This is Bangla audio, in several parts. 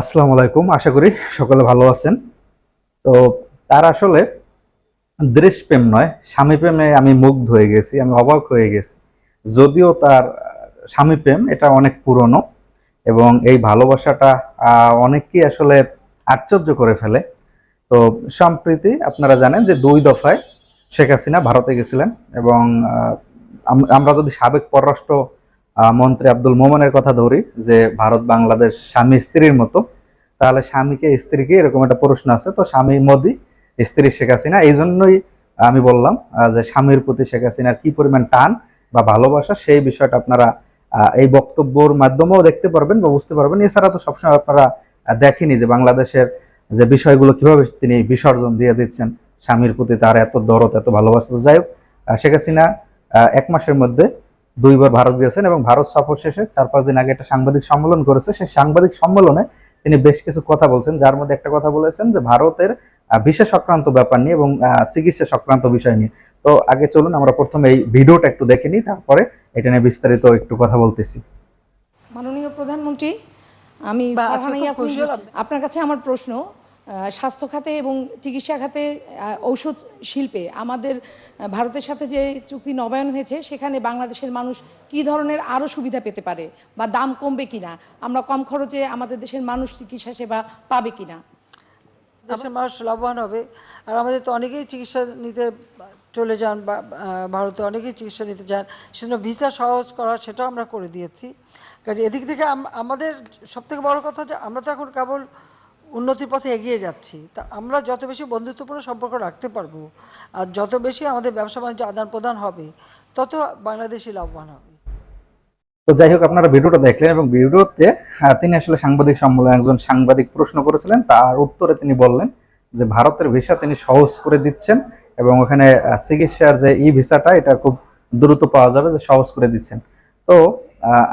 আসসালামু আলাইকুম। আশা করি সকলে ভালো আছেন। তো তার আসলে দেশপ্রেম নয় স্বামী প্রেমে আমি মুগ্ধ হয়ে গেছি, আমি অবাক হয়ে গেছি। যদিও তার স্বামী প্রেম এটা অনেক পুরনো এবং এই ভালোবাসাটা অনেককেই আসলে আশ্চর্য করে ফেলে। তো সম্প্রীতি আপনারা জানেন যে দুই দফায় শেখ হাসিনা ভারতে গেছিলেন এবং আমরা যদি সাবেক পররাষ্ট্র মন্ত্রী আব্দুল মোমেনের কথা ধরি যে ভারত বাংলাদেশ স্বামী স্ত্রীর মতো। তাহলে স্বামীকে স্ত্রীকে এরকম একটা প্রশ্ন আছে, তো স্বামী মোদি, স্ত্রী শেখ হাসিনা, এই জন্যই আমি বললাম যে স্বামীর প্রতি শেখ হাসিনার কি পরিমাণ টান বা ভালোবাসা, সেই বিষয়টা আপনারা এই বক্তব্যর মাধ্যমেও দেখতে পারবেন বা বুঝতে পারবেন। এছাড়া তো সবসময় আপনারা দেখেনি যে বাংলাদেশের যে বিষয়গুলো কীভাবে তিনি বিসর্জন দিয়ে দিচ্ছেন স্বামীর প্রতি, তার এত দরদ, এত ভালোবাসা। তো যাই হোক শেখ হাসিনা এক মাসের মধ্যে দুইবার ভারত গিয়েছেন এবং ভারত সফর শেষে চার পাঁচ দিন আগে একটা সাংবাদিক সম্মেলন করেছে। সেই সাংবাদিক সম্মেলনে তিনি বেশ কিছু কথা বলছেন যার মধ্যে একটা কথা বলেছেন যে ভারতের ভিসা সংক্রান্ত ব্যাপার নিয়ে এবং চিকিৎসা সংক্রান্ত বিষয় নিয়ে। তো আগে চলুন আমরা প্রথমে এই ভিডিওটা একটু দেখে নিই তারপরে এটা নিয়ে বিস্তারিত একটু কথা বলতেছি। মাননীয় প্রধানমন্ত্রী আমি। আপনার কাছে আমার প্রশ্ন স্বাস্থ্য খাতে এবং চিকিৎসা খাতে ঔষধ শিল্পে আমাদের ভারতের সাথে যে চুক্তি নবায়ন হয়েছে, সেখানে বাংলাদেশের মানুষ কি ধরনের আরও সুবিধা পেতে পারে বা দাম কমবে কিনা? আমরা কম খরচে আমাদের দেশের মানুষ চিকিৎসা সেবা পাবে কিনা? দেশের মানুষ লাভবান হবে। আর আমাদের তো অনেকেই চিকিৎসা নিতে চলে যান বা ভারতে অনেকেই চিকিৎসা নিতে যান। সেজন্য ভিসা সহজ করা সেটাও আমরা করে দিয়েছি। কাজে এদিক থেকে আম- আমাদের সবথেকে বড় কথা যে আমরা তো এখন কেবল উন্নতির পথে এগিয়ে যাচ্ছি। তা আমরা যত বেশি বন্ধুত্বপূর্ণ সম্পর্ক রাখতে পারব, আর যত বেশি আমাদের ব্যবসা বাণিজ্য আদান প্রদান হবে, তত বাংলাদেশি লাভবান হবে। তো যাই হোক, আপনারা ভিডিওটা দেখলেন এবং ভিডিওতে তিনি আসলে সাংবাদিক সম্মেলনে একজন সাংবাদিক প্রশ্ন করেছিলেন। তার উত্তরে তিনি বললেন যে, ভারতের ভিসা তিনি সহজ করে দিচ্ছেন এবং ওখানে চিকিৎসার যে ই ভিসাটা, এটা খুব দ্রুত পাওয়া যাবে যে সহজ করে দিচ্ছেন। তো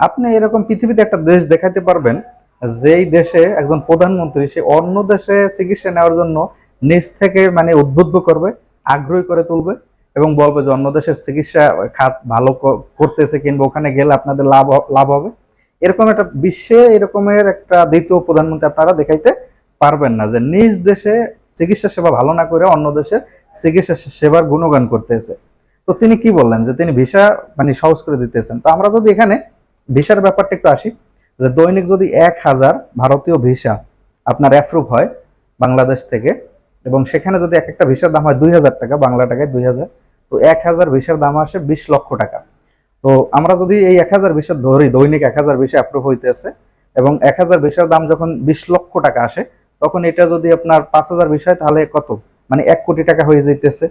আপনি এরকম পৃথিবীতে একটা দেশ দেখাতে পারবেন যেই দেশে একজন প্রধানমন্ত্রী, সে অন্য দেশে চিকিৎসা নেওয়ার জন্য নিজ থেকে মানে উদ্বুদ্ধ করবে, আগ্রহী করে তুলবে এবং বলবে যে অন্য দেশের চিকিৎসা খাত ভালো করতেছে কিংবা ওখানে গেলে আপনাদের লাভ লাভ হবে। এরকম একটা বিশ্বে এরকমের একটা দ্বিতীয় প্রধানমন্ত্রী আপনারা দেখাইতে পারবেন না যে নিজ দেশে চিকিৎসা সেবা ভালো না করে অন্য দেশের চিকিৎসা সেবার গুণগান করতেছে। তো তিনি কি বললেন? যে তিনি ভিসা মানে সহজ করে দিতেছেন। তো আমরা যদি এখানে ভিসার ব্যাপারটা একটু আসি। যে দৈনিক যদি এক হাজার ভারতীয় ভিসা আপনার অ্যাপ্রুভ হয় বাংলাদেশ থেকে, এবং সেখানে যদি এক একটা ভিসার দাম হয় দুই হাজার টাকা, বাংলা টাকায় দুই হাজার, তো এক হাজার ভিসার দাম আসে বিশ লক্ষ টাকা। তো আমরা যদি এই এক হাজার ভিসার ধরি, দৈনিক এক হাজার ভিসা অ্যাপ্রুভ হইতেছে, এবং এক হাজার ভিসার দাম যখন বিশ লক্ষ টাকা আসে, তখন এটা যদি আপনার পাঁচ হাজার বিষয় তাহলে কত? মানে এক কোটি টাকা হয়ে যাইতেছে।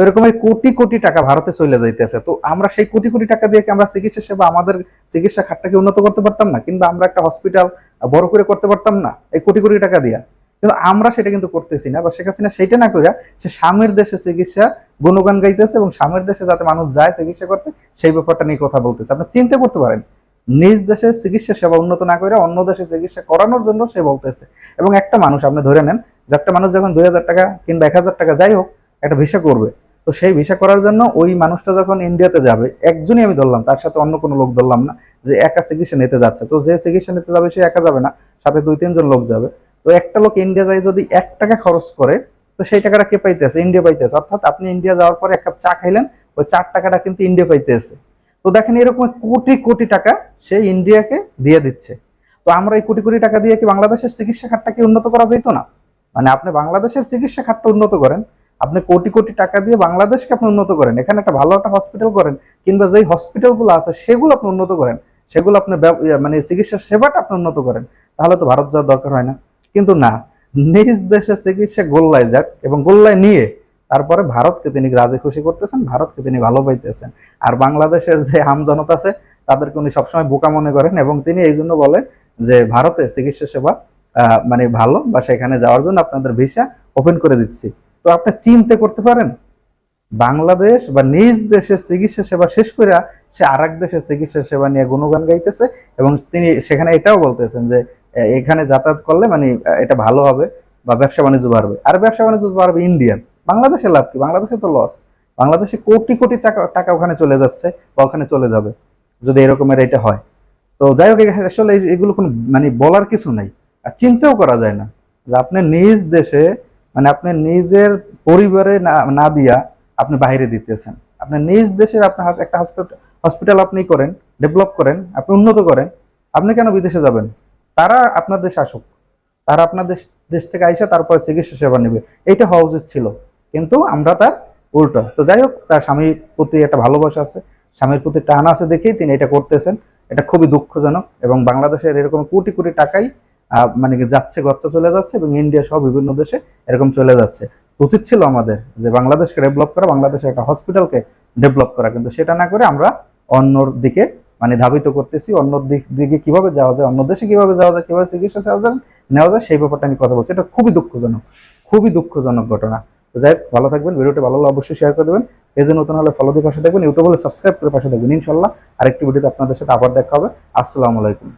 তো এরকম এই কোটি কোটি টাকা ভারতে চলে যাইতেছে। তো আমরা সেই কোটি কোটি টাকা দিয়ে আমরা চিকিৎসা সেবা, আমাদের চিকিৎসা খাতটাকে উন্নত করতে পারতাম না? কিংবা আমরা একটা হসপিটাল বড় করে করতে পারতাম না? এই কোটি কোটি টাকা দিয়া। কিন্তু আমরা সেটা কিন্তু করতেছি না, বা শেখ হাসিনা সেইটা না করে সে স্বামীর দেশে চিকিৎসা গুণগান গাইতেছে এবং স্বামীর দেশে যাতে মানুষ যায় চিকিৎসা করতে, সেই ব্যাপারটা নিয়ে কথা বলতেছে। আপনি চিন্তা করতে পারেন, নিজ দেশে চিকিৎসা সেবা উন্নত না করে অন্য দেশে চিকিৎসা করানোর জন্য সে বলতেছে। এবং একটা মানুষ, আপনি ধরে নেন যে একটা মানুষ যখন দুই হাজার টাকা কিংবা এক হাজার টাকা যাই হোক, একটা ভিসা করবে। তো সেই ভিসা করার জন্য ওই মানুষটা যখন ইন্ডিয়াতে যাবে, একজনই আমি ধরলাম, তার সাথে অন্য কোনো লোক ধরলাম না, যে একা চিকিৎসা নিতে যাচ্ছে। তো যে চিকিৎসা নিতে যাবে, সে একা যাবে না, সাথে দুই, তিনজন লোক যাবে। তো একটা লোক ইন্ডিয়া যায়, যদি এক টাকা খরচ করে, তো সেই টাকাটা কে পাইতেছে? ইন্ডিয়া পাইতেছে। অর্থাৎ আপনি ইন্ডিয়া যাওয়ার পরে এক কাপ চা খাইলেন, ওই চার টাকাটা কিন্তু ইন্ডিয়া পাইতেছে। তো দেখেন এরকম কোটি কোটি টাকা সে ইন্ডিয়াকে দিয়ে দিচ্ছে। তো আমরা এই কোটি কোটি টাকা দিয়ে কি বাংলাদেশের চিকিৎসা খাতটাকে উন্নত করা যেত না? মানে আপনি বাংলাদেশের চিকিৎসা খাতটা উন্নত করেন আপনি কোটি কোটি টাকা দিয়ে বাংলাদেশকে আপনি উন্নত করেন, এখানে একটা ভালো একটা হসপিটাল করেন, কিংবা যেই হসপিটালগুলো আছে সেগুলো আপনি উন্নত করেন, সেগুলো আপনি মানে চিকিৎসা সেবাটা আপনি উন্নত করেন, তাহলে তো ভারত যাওয়ার দরকার হয় না। কিন্তু না, নিজ দেশে চিকিৎসা গোল্লায় যাক এবং গোল্লায় নিয়ে তারপরে ভারতকে তিনি রাজি খুশি করতেছেন, ভারতকে তিনি ভালো পাইতেছেন। আর বাংলাদেশের যে আমজনতা আছে, তাদেরকে উনি সবসময় বোকা মনে করেন এবং তিনি এই জন্য বলেন যে ভারতে চিকিৎসা সেবা মানে ভালো, বা সেখানে যাওয়ার জন্য আপনাদের ভিসা ওপেন করে দিচ্ছি। তো আপনি চিন্তা করতে পারেন। বাংলাদেশ বা নিজ দেশের চিকিৎসা সেবা শেষ করে সে আর এক দেশের চিকিৎসা সেবা নিয়ে গুণগান গাইতেছে এবং তিনি সেখানে এটাও বলতেছেন যে এখানে যাতায়াত করলে মানে এটা ভালো হবে বা ব্যবসা বাণিজ্য বাড়বে। আর ব্যবসা বাণিজ্য বাড়বে ইন্ডিয়ান। বাংলাদেশের লাভ কি? বাংলাদেশে তো লস বাংলাদেশে কোটি কোটি টাকা ওখানে চলে যাচ্ছে বা ওখানে চলে যাবে, যদি এরকমের এটা হয়। তো যাই হোক আসলে এগুলো কোনো মানে বলার কিছু নাই। আর চিন্তাও করা যায় না যে আপনি নিজ দেশে মানে আপনি নিজের পরিবারে না দিয়া আপনি বাইরে দিতেছেন। আপনি নিজ দেশের আপনি একটা হসপিটাল আপনি করেন ডেভেলপ করেন, আপনি উন্নত করেন, আপনি কেন বিদেশে যাবেন? তারা আপনার দেশে আসুক। তারা আপনার দেশ দেশ থেকে আইসা তারপরে চিকিৎসা সেবা নেবে। এইটা হওয়া উচিত ছিল। কিন্তু আমরা তার উল্টো। তো যাই হোক, তার স্বামীর প্রতি একটা ভালোবাসা আছে। স্বামীর প্রতি টান আছে দেখেই তিনি এটা করতেছেন। এটা খুবই দুঃখজনক এবং বাংলাদেশের এরকম কোটি কোটি টাকাই মানে যাচ্ছে গচ্ছা চলে যাচ্ছে এবং ইন্ডিয়া সহ বিভিন্ন দেশে এরকম চলে যাচ্ছে। উচিত ছিল আমাদের যে বাংলাদেশকে ডেভেলপ করা বাংলাদেশের একটা হসপিটালকে ডেভেলপ করা। কিন্তু সেটা না করে আমরা অন্যর দিকে মানে ধাবিত করতেছি অন্য দিক দিকে কীভাবে যাওয়া যায় অন্য দেশে কীভাবে যাওয়া যায় কীভাবে চিকিৎসা যায় নেওয়া যায় সেই ব্যাপারটা আমি কথা বলছি। এটা খুবই দুঃখজনক খুবই দুঃখজনক ঘটনা। যাই হোক, ভালো থাকবেন ভিডিওটি ভালো হলে অবশ্যই শেয়ার করে দেবেন। এই যে নতুন হলে ফলো দিয়ে পাশে দেখবেন ইউটিউবে সাবস্ক্রাইব করে পাশে দেখবেন ইনশাল্লাহ আরেকটি ভিডিওতে আপনাদের সাথে আবার দেখা হবে। আসসালামু আলাইকুম।